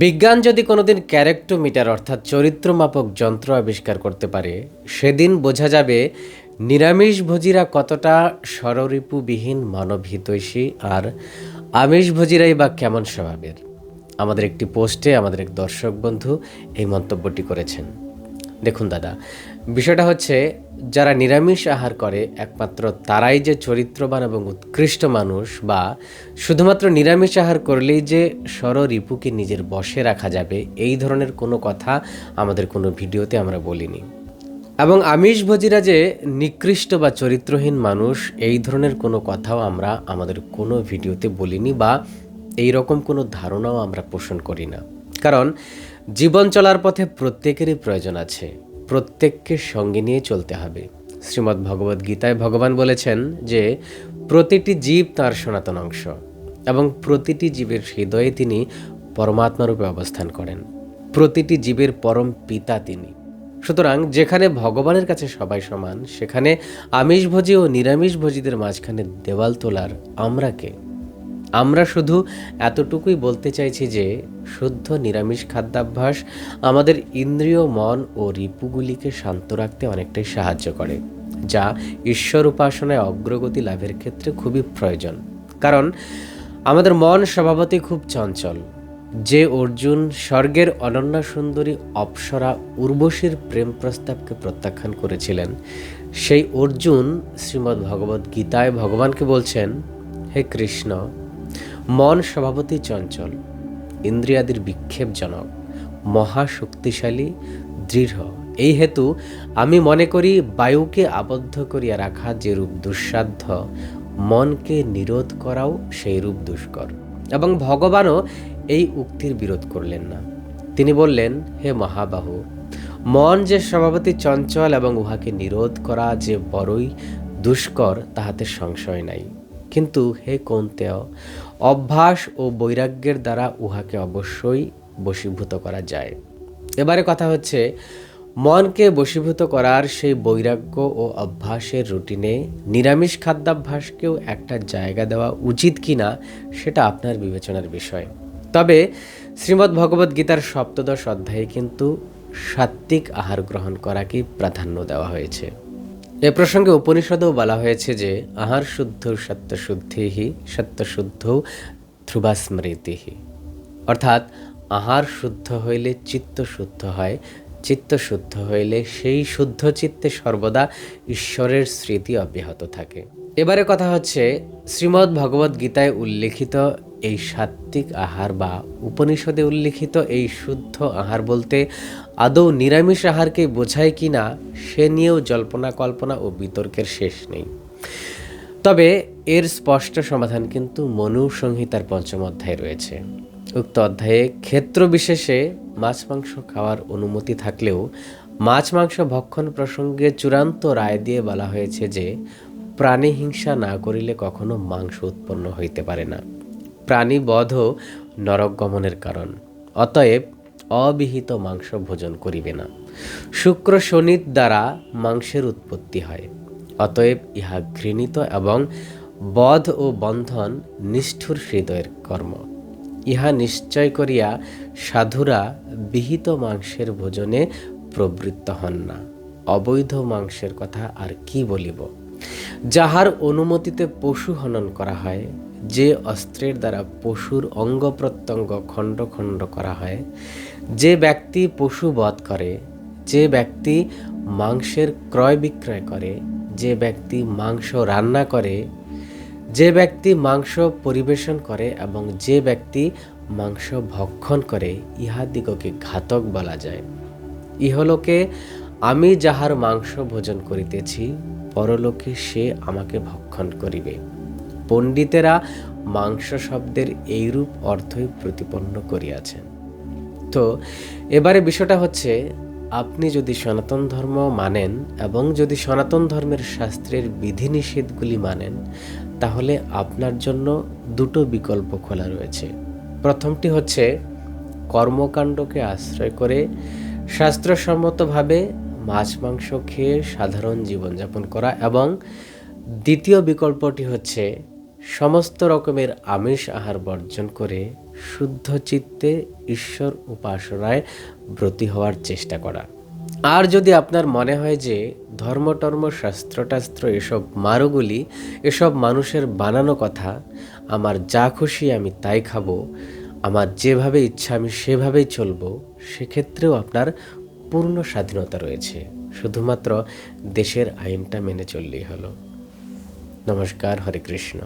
বিজ্ঞান যদি কোনোদিন ক্যারেক্টোমিটার অর্থাৎ চরিত্রমাপক যন্ত্র আবিষ্কার করতে পারে, সেদিন বোঝা যাবে নিরামিষভোজীরা কতটা সররিপুবিহীন মানবহিতৈষী আর আমিষভোজীরাই বা কেমন স্বভাবের। আমাদের একটি পোস্টে আমাদের এক দর্শক বন্ধু এই মন্তব্যটি করেছেন। দেখুন দাদা বিষয়টা হচ্ছে, যারা নিরামিষ আহার করে, একমাত্র তারাই যে চরিত্রবান এবং উৎকৃষ্ট মানুষ বা শুধুমাত্র নিরামিষ আহার করলেই যে স্বর রিপুকে নিজের বশে রাখা যাবে, এই ধরনের কোনো কথা আমাদের কোনো ভিডিওতে আমরা বলিনি। এবং আমিষভোজীরা যে নিকৃষ্ট বা চরিত্রহীন মানুষ, এই ধরনের কোনো কথাও আমরা আমাদের কোনো ভিডিওতে বলিনি বা এই রকম কোনো ধারণাও আমরা পোষণ করি না। কারণ জীবন চলার পথে প্রত্যেকেরই প্রয়োজন আছে। প্রত্যেককে সঙ্গে নিয়ে চলতে হবে। শ্রীমদ্ ভগবদ গীতায় ভগবান বলেছেন যে, প্রতিটি জীব তার সনাতন অংশ এবং প্রতিটি জীবের হৃদয়ে তিনি পরমাত্মারূপে অবস্থান করেন। প্রতিটি জীবের পরম পিতা তিনি। সুতরাং যেখানে ভগবানের কাছে সবাই সমান, সেখানে আমিষভোজী ও নিরামিষভোজীদের মাঝখানে দেওয়াল তোলার আমরা কে? আমরা শুধু এতটুকুই বলতে চাইছি যে, শুদ্ধ নিরামিষ খাদ্যাভ্যাস আমাদের ইন্দ্রিয়, মন ও রিপুগুলিকে শান্ত রাখতে অনেকটাই সাহায্য করে, যা ঈশ্বর উপাসনায় অগ্রগতি লাভের ক্ষেত্রে খুবই প্রয়োজন। কারণ, আমাদের মন স্বভাবতই খুব চঞ্চল। যে অর্জুন স্বর্গের অনন্যা সুন্দরী অপ্সরা উর্বশীর প্রেম প্রস্তাবকে প্রত্যাখ্যান করেছিলেন, সেই অর্জুন শ্রীমদ্ ভগবদ্ গীতায় ভগবানকে বলছেন, হে কৃষ্ণ মন স্বভাবতই চঞ্চল, ইন্দ্রিয়াদির বিক্ষেপজনক, মহাশক্তিশালী, দৃঢ়। এই হেতু আমি মনে করি বায়ুকে আবদ্ধ করিয়া রাখা যে রূপ দুঃসাধ্য, মনকে নিরোধ করাও সেই রূপ দুষ্কর। এবং ভগবানও এই উক্তির বিরোধ করলেন না। তিনি বললেন, হে মহাবাহু, মন যে স্বভাবতই চঞ্চল এবং উহাকে নিরোধ করা যে বড়ই দুষ্কর, তাহাতে সংশয় নাই। কিন্তু হে কৌন্তেয়, অভ্যাস ও বৈরাগ্যের দ্বারা উহাকে অবশ্যই বশীভূত করা যায়। এবারে কথা হচ্ছে, মনকে বশীভূত করার সেই বৈরাগ্য ও অভ্যাসের রুটিনে নিরামিষ খাদ্যাভ্যাসকেও একটা জায়গা দেওয়া উচিত কি না সেটা আপনার বিবেচনার বিষয়। তবে শ্রীমদ্ ভগবদ্ গীতার সপ্তদশ অধ্যায়ে কিন্তু সাত্ত্বিক আহার গ্রহণ করাকে প্রাধান্য দেওয়া হয়েছে। এ প্রসঙ্গে উপনিষদেও বলা হয়েছে যে, আহার শুদ্ধ সত্যশুদ্ধিহি, সত্যশুদ্ধ ধ্রুবাস্মৃতিহি। অর্থাৎ, আহার শুদ্ধ হইলে চিত্ত শুদ্ধ হয়, চিত্ত শুদ্ধ হইলে সেই শুদ্ধ চিত্তে সর্বদা ঈশ্বরের স্মৃতি অব্যাহত থাকে। এবারে কথা হচ্ছে, শ্রীমদ্ ভগবদ্ গীতায় উল্লেখিত এই সাত্ত্বিক আহার বা উপনিষদে উল্লেখিত এই শুদ্ধ আহার বলতে আদৌ নিরামিষ আহারকে বোঝায় কি না, সে নিয়েও জল্পনা, কল্পনা ও বিতর্কের শেষ নেই। তবে এর স্পষ্ট সমাধান কিন্তু মনু সংহিতার পঞ্চম অধ্যায়ে রয়েছে। উক্ত অধ্যায়ে ক্ষেত্র বিশেষে মাছ মাংস খাওয়ার অনুমতি থাকলেও মাছ মাংস ভক্ষণ প্রসঙ্গে চূড়ান্ত রায় দিয়ে বলা হয়েছে যে প্রাণী হিংসা না করিলে কখনো মাংস উৎপন্ন হইতে পারে না। প্রাণী বধও নরক গমনের কারণ। অতএব অবিহিত মাংস ভোজন করিবে না। শুক্র শনির দ্বারা মাংসের উৎপত্তি হয়। অতএব ইহা ঘৃণিত এবং বধ ও বন্ধন নিষ্ঠুর হৃদয়ের কর্ম। ইহা নিশ্চয় করিয়া সাধুরা বিহিত মাংসের ভোজনে প্রবৃত্ত হন না। অবৈধ মাংসের কথা আর কি বলিব? যাহার অনুমতিতে পশু হনন করা হয় যে অস্ত্রের দ্বারা পশুর অঙ্গ প্রত্যঙ্গ খণ্ড খণ্ড করা হয়, যে ব্যক্তি পশু বধ করে, যে ব্যক্তি মাংসের ক্রয় বিক্রয় করে, যে ব্যক্তি মাংস রান্না করে, যে ব্যক্তি মাংস পরিবেশন করে এবং যে ব্যক্তি মাংস ভক্ষণ করে ইহাদিগকে ঘাতক বলা যায়। ইহলোকে আমি যাহার মাংস ভোজন করিতেছি, পরলোকে সে আমাকে ভক্ষণ করিবে। পণ্ডিতেরা মাংস শব্দের এইরূপ অর্থই প্রতিপন্ন করিয়াছেন। তো, এবারে বিষয়টা হচ্ছে, আপনি যদি সনাতন ধর্ম মানেন এবং যদি সনাতন ধর্মের শাস্ত্রের বিধিনিষেধগুলি মানেন, তাহলে আপনার জন্য দুটো বিকল্প খোলা রয়েছে। প্রথমটি হচ্ছে, কর্মকাণ্ডকে আশ্রয় করে শাস্ত্রসম্মতভাবে মাছ মাংস খেয়ে সাধারণ জীবনযাপন করা এবং দ্বিতীয় বিকল্পটি হচ্ছে সমস্ত রকমের আমিষ আহার বর্জন করে শুদ্ধ চিত্তে ঈশ্বর উপাসনায় ব্রতী হওয়ার চেষ্টা করা। আর যদি আপনার মনে হয় যে ধর্মটর্ম শাস্ত্রটাস্ত্র এসব মারুগুলি, এসব মানুষের বানানো কথা, আমার যা খুশি আমি তাই খাব, আমার যেভাবে ইচ্ছা আমি সেভাবেই চলবো, সেক্ষেত্রেও আপনার পূর্ণ স্বাধীনতা রয়েছে। শুধুমাত্র দেশের আইনটা মেনে চললেই হলো। নমস্কার, হরে কৃষ্ণ।